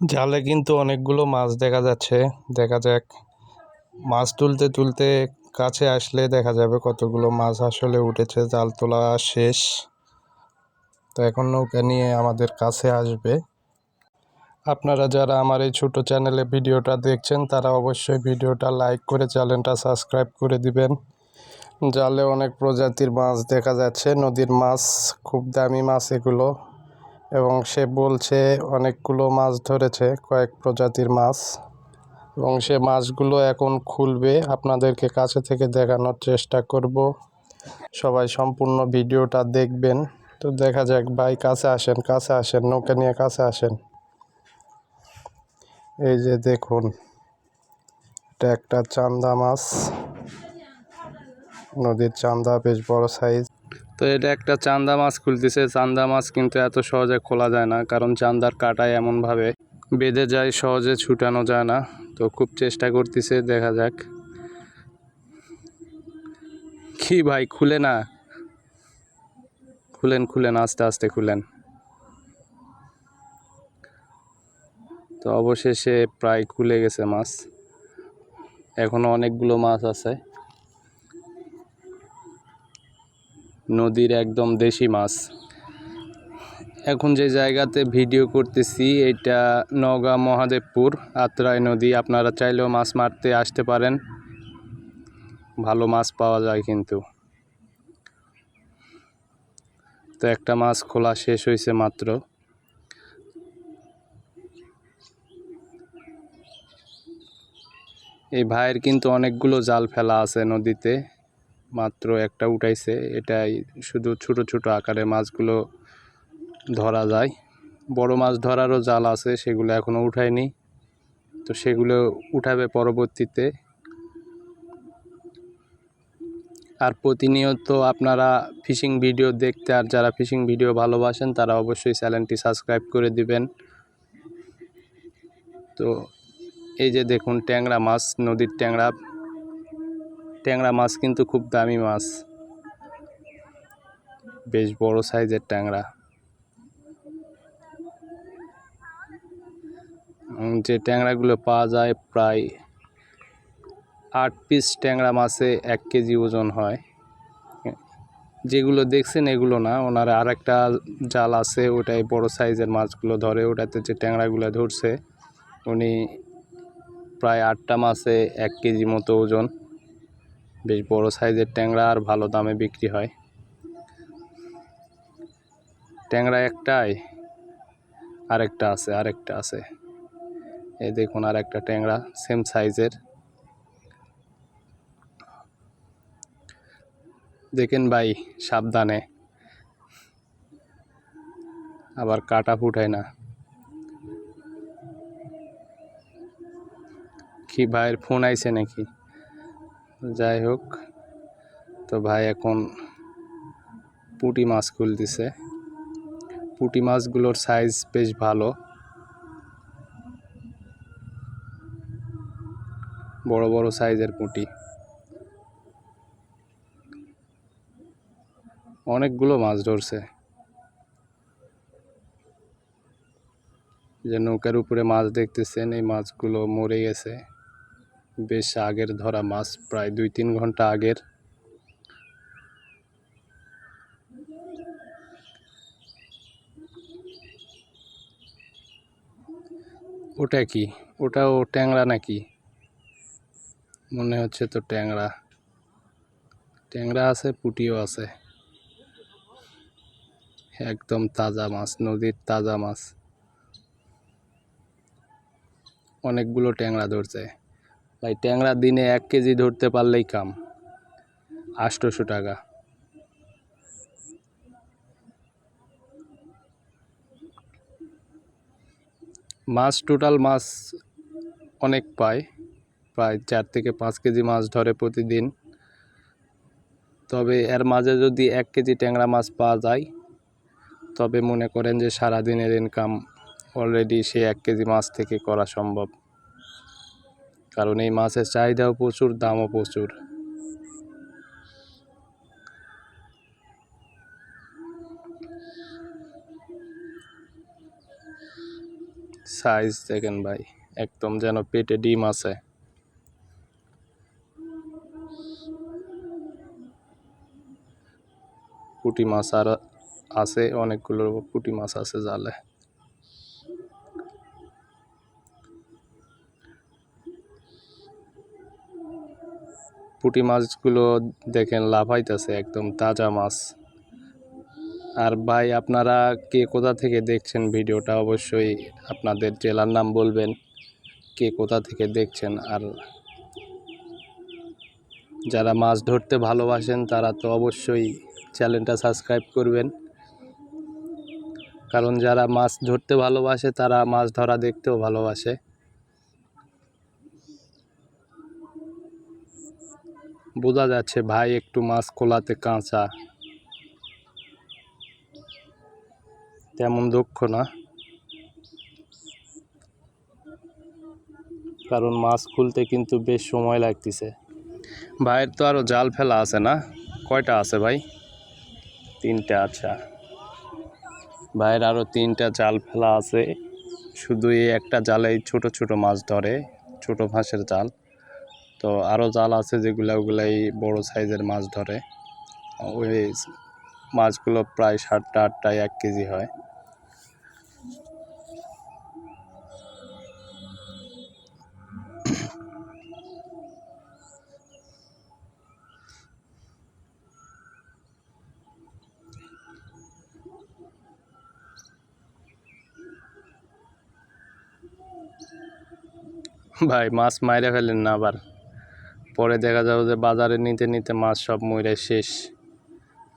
জালে কিন্তু অনেকগুলো মাছ দেখা যাচ্ছে। দেখা যাক। মাছ তুলতে তুলতে কাছে আসলে দেখা যাবে কতগুলো মাছ আসলে উঠেছে। জাল তোলা শেষ। তো এখন নৌকা নিয়ে আমাদের কাছে আসবে। আপনারা যারা আমার এই ছোট চ্যানেলে ভিডিওটা দেখছেন, তারা অবশ্যই ভিডিওটা লাইক করে চ্যানেলটা সাবস্ক্রাইব করে দিবেন। জালে অনেক প্রজাতির মাছ দেখা যাচ্ছে। নদীর মাছ, খুব দামি মাছ এগুলো। এবং সে বলছে, অনেকগুলো মাছ ধরেছে, কয়েক প্রজাতির মাছ। এবং সে মাছগুলো এখন খুলবে। আপনাদেরকে কাছে থেকে দেখানোর চেষ্টা করব। সবাই সম্পূর্ণ ভিডিওটা দেখবেন। তো দেখা যাক, ভাই, কাছে আসেন কাছে আসেন, নৌকা নিয়ে কাছে আসেন। এই যে দেখুন, এটা একটা চান্দা মাছ। নদীর চান্দা বেশ বড় সাইজ। তো এটা একটা চান্দা মাছ খুলতেছে। চান্দা মাছ কিন্তু এত সহজে খোলা যায় না, কারণ চান্দার কাটায় এমনভাবে বেঁধে যায়, সহজে ছুটানো যায় না। তো খুব চেষ্টা করতেছে, দেখা যাক। কি ভাই, খুলে না? খুলেন খুলেন, আস্তে আস্তে খুলেন। তো অবশেষে প্রায় খুলে গেছে মাছ। এখনও অনেকগুলো মাছ আছে। নদীর একদম দেশি মাছ। এখন যে জায়গাতে ভিডিও করতেছি, এটা নওগাঁ মহাদেবপুর, আত্রাই নদী। আপনারা চাইলেও মাছ মারতে আসতে পারেন। ভালো মাছ পাওয়া যায় কিন্তু। তো একটা মাছ খোলা শেষ হয়েছে মাত্র। এই ভাইয়ের কিন্তু অনেকগুলো জাল ফেলা আছে নদীতে। মাত্র একটা উঠাইছে। এটাই শুধু ছোট ছোট আকারে মাছগুলো ধরা যায়। বড় মাছ ধরারও জাল আছে, সেগুলো এখনও উঠায়নি। তো সেগুলো উঠাবে পরবর্তীতে। আর প্রতিনিয়ত আপনারা ফিশিং ভিডিও দেখতে, আর যারা ফিশিং ভিডিও ভালোবাসেন, তারা অবশ্যই চ্যানেলটি সাবস্ক্রাইব করে দিবেন। তো এই যে দেখুন ট্যাংরা মাছ, নদীর ট্যাংরা। ট্যাংরা মাছ কিন্তু খুব দামি মাছ। বেশ বড় সাইজের ট্যাংরা। যে ট্যাংরাগুলো পাওয়া যায় প্রায় আট পিস ট্যাংরা মাছে এক কেজি ওজন হয়। যেগুলো দেখছেন এগুলো না, ওনার আর একটা জাল আছে, ওটাই বড় সাইজের মাছগুলো ধরে, ওটাতে যে ট্যাংরাগুলো ধরছে, উনি প্রায় আটটা মাছে এক কেজি মতো ওজন। বেশ বড় সাইজের ট্যাংরা আর ভালো দামে বিক্রি হয়। ট্যাংরা একটাই, আরেকটা আছে আরেকটা আছে। এই দেখুন আর একটা ট্যাংরা সেম সাইজের দেখেন ভাই, সাবধানে। আবার কাটা ফুটায় না। কি ভাইয়ের ফোন আইছে নাকি? যাই হোক, তো ভাই এখন পুঁটি মাছ খুলতেছে। পুঁটি মাছগুলোর সাইজ বেশ ভালো। বড় বড় সাইজের পুঁটি। অনেকগুলো মাছ ধরছে। যে নৌকার উপরে মাছ দেখতেছেন, এই মাছগুলো মরে গেছে। বেশ আগের ধরা মাছ, প্রায় দুই তিন ঘণ্টা আগের। ওটা কি? ওটাও ট্যাংরা নাকি? মনে হচ্ছে তো ট্যাংরা। ট্যাংরা আছে, পুটিও আছে। একদম তাজা মাছ, নদীর তাজা মাছ। অনেকগুলো ট্যাংরা ধরছে। ভাই ট্যাংরা দিনে এক কেজি ধরতে পারলেই কাম। আটশোশো টাকা। মাছ টোটাল মাছ অনেক পায়, প্রায় চার থেকে পাঁচ কেজি মাছ ধরে প্রতিদিন। তবে এর মাঝে যদি এক কেজি ট্যাংরা মাছ পাওয়া যায়, তবে মনে করেন যে সারাদিনের ইনকাম অলরেডি সে এক কেজি মাছ থেকে করা সম্ভব। কারণ এই মাছের চাহিদাও প্রচুর, দামও প্রচুর। সাইজ দেখেন ভাই, একদম যেন পেটে ডিম আছে। পুঁটি মাছ আর আছে, অনেকগুলো পুঁটি মাছ আছে জালে। পুঁটি মাছগুলো দেখেন লাফাইতেছে একদম তাজা মাছ। আর ভাই, আপনারা কে কোথা থেকে দেখছেন ভিডিওটা অবশ্যই আপনাদের জেলার নাম বলবেন, কে কোথা থেকে দেখছেন। আর যারা মাছ ধরতে ভালোবাসেন, তারা তো অবশ্যই চ্যানেলটা সাবস্ক্রাইব করবেন। কারণ যারা মাছ ধরতে ভালোবাসে, তারা মাছ ধরা দেখতেও ভালোবাসে। বোঝা যাচ্ছে ভাই একটু মাছ খোলাতে কাঁচা। তেমন দক্ষ না। কারণ মাছ খুলতে কিন্তু বেশ সময় লাগতেছে। ভাইয়ের তো আরও জাল ফেলা আছে না? কয়টা আছে ভাই? তিনটা আচ্ছা। ভাইয়ের আরও তিনটা জাল ফেলা আছে। শুধু এই একটা জালেই ছোট ছোট মাছ ধরে, ছোট মাছের জাল। তো আরও জাল আছে যেগুলো ওগুলাই বড় সাইজের মাছ ধরে। ওই মাছগুলো প্রায় সাতটা, আটটায় এক কেজি হয়। ভাই, মাছ মাইরে ফেলেন না আবার। পরে দেখা যাবে যে বাজারে নিতে নিতে মাছ সব মরে শেষ।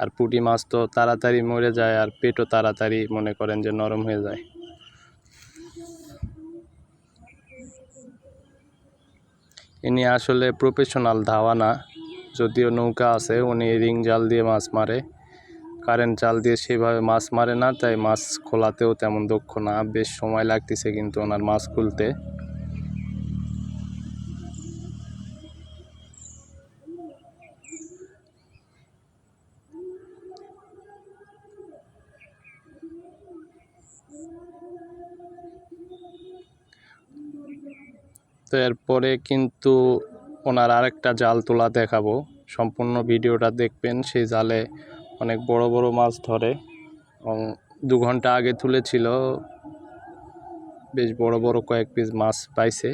আর পুঁটি মাছ তো তাড়াতাড়ি মরে যায় আর পেটও তাড়াতাড়ি মনে করেন যে নরম হয়ে যায়। ইনি আসলে প্রফেশনাল ধাওয়া না, যদিও নৌকা আছে, উনি রিং জাল দিয়ে মাছ মারে। কারেন্ট জাল দিয়ে সেভাবে মাছ মারে না, তাই মাছ খোলাতেও তেমন দক্ষ না। বেশ সময় লাগতেছে কিন্তু ওনার মাছ খুলতে। তো এরপরে কিন্তু ওনার আরেকটা জাল তোলা দেখাবো। সম্পূর্ণ ভিডিওটা দেখবেন, সেই জালে অনেক বড় বড় মাছ ধরে এবং দু ঘণ্টা আগে তুলেছিল। বেশ বড় বড় কয়েক পিস মাছ পাইছে।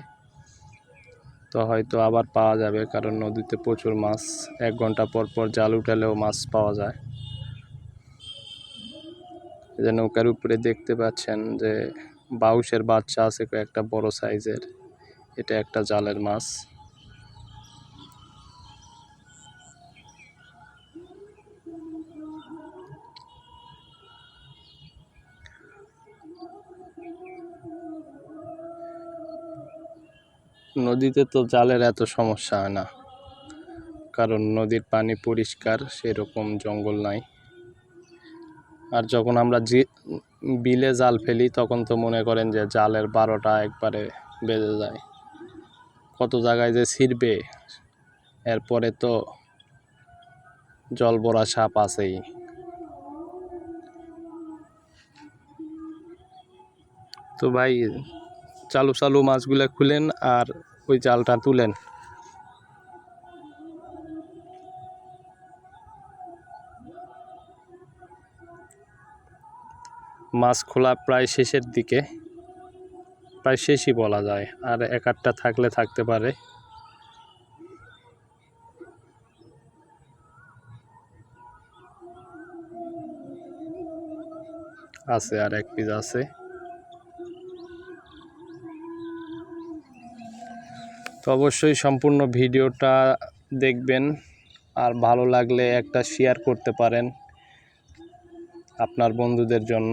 তো হয়তো আবার পাওয়া যাবে, কারণ নদীতে প্রচুর মাছ, এক ঘণ্টা পর পর জাল উঠালেও মাছ পাওয়া যায়। যে নৌকার উপরে দেখতে পাচ্ছেন যে বাউশের বাচ্চা আছে কয়েকটা, বড় সাইজের। এটা একটা জালের মাছ। নদীতে তো জালের এত সমস্যা হয় না, কারণ নদীর পানি পরিষ্কার, সেরকম জঙ্গল নাই। আর যখন আমরা বিলে জাল ফেলি, তখন তো মনে করেন যে জালের বারোটা একবারে বেজে যায়। কত জায়গায় যে ছিঁড়বে। এরপরে তো জল ভরা সাপ আছেই। তো ভাই, চালু চালু মাছগুলো খুলেন আর ওই জালটা তুলেন। মাছ খোলা প্রায় শেষের দিকে। প্রায় শেষই বলা যায়, আর এক আধটা থাকলে থাকতে পারে। আছে আর এক পিস আছে। তো অবশ্যই সম্পূর্ণ ভিডিওটা দেখবেন, আর ভালো লাগলে একটা শেয়ার করতে পারেন আপনার বন্ধুদের জন্য।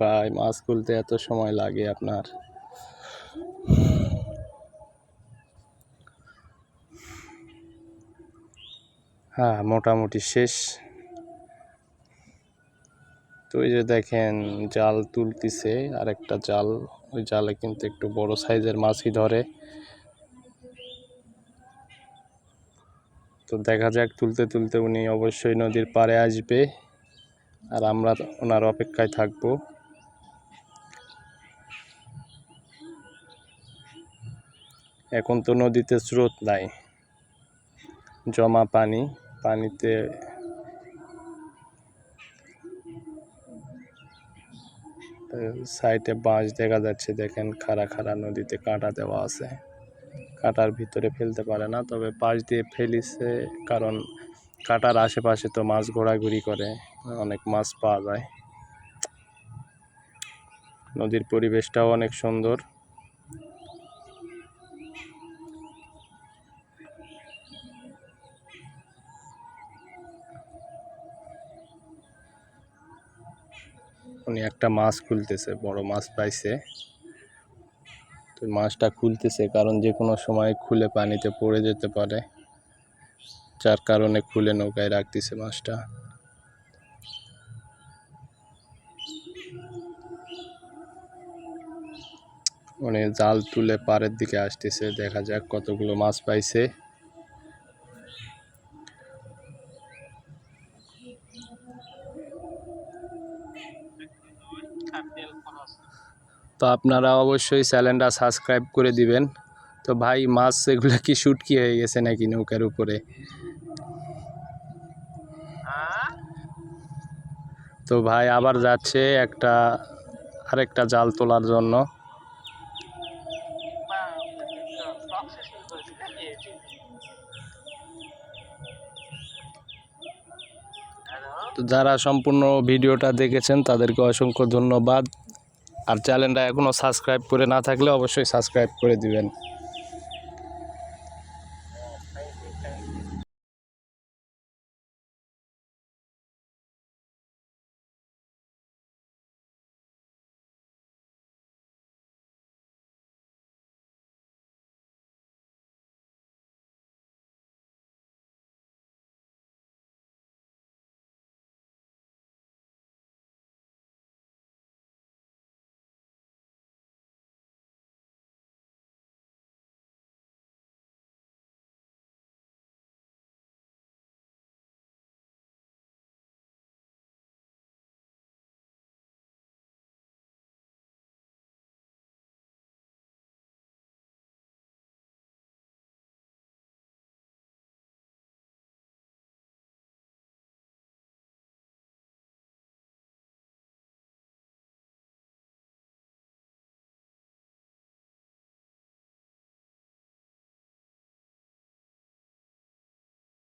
ভাই মাছ খুলতে এত সময় লাগে আপনার? হ্যাঁ মোটামুটি শেষ। তো এই যে দেখেন, জাল তুলতিছে আর একটা জাল। ওই জালে কিন্তু একটু বড় সাইজের মাছই ধরে। তো দেখা যাক, তুলতে তুলতে উনি অবশ্যই নদীর পাড়ে আসবে, আর আমরা ওনার অপেক্ষায় থাকব। এখন তো নদীতে স্রোত নাই। জমা পানি, পানিতে সাইডে বাঁশ দেখা যাচ্ছে। দেখেন খাড়া খাড়া নদীতে কাঁটা দেওয়া আছে। কাঁটার ভিতরে ফেলতে পারে না, তবে পাশ দিয়ে ফেলিছে কারণ কাঁটার আশেপাশে তো মাছ ঘোরাঘুরি করে, অনেক মাছ পাওয়া যায়। নদীর পরিবেশটাও অনেক সুন্দর। উনি একটা মাছ খুলতেছে, বড় মাছ পাইছে। তো মাছটা খুলতেছে কারণ যে কোনো সময় খুলে পানিতে পড়ে যেতে পারে। যার কারণে খুলে নৌকায় রাখতেছে মাছটা। উনি জাল তুলে পাড়ের দিকে আসতেছে, দেখা যাক কতগুলো মাছ পাইছে। তো আপনারা অবশ্যই চ্যানেলটা সাবস্ক্রাইব করে দিবেন। তো ভাই, মাছ এগুলো কি শুটকি হয়ে গেছে নাকি নৌকার উপরে? তো ভাই, আবার যাচ্ছে একটা, আরেকটা জাল তোলার জন্য। তো যারা সম্পূর্ণ ভিডিওটা দেখেছেন, তাদেরকে অসংখ্য ধন্যবাদ। আর চ্যানেলটা এখনও সাবস্ক্রাইব করে না থাকলে অবশ্যই সাবস্ক্রাইব করে দিবেন।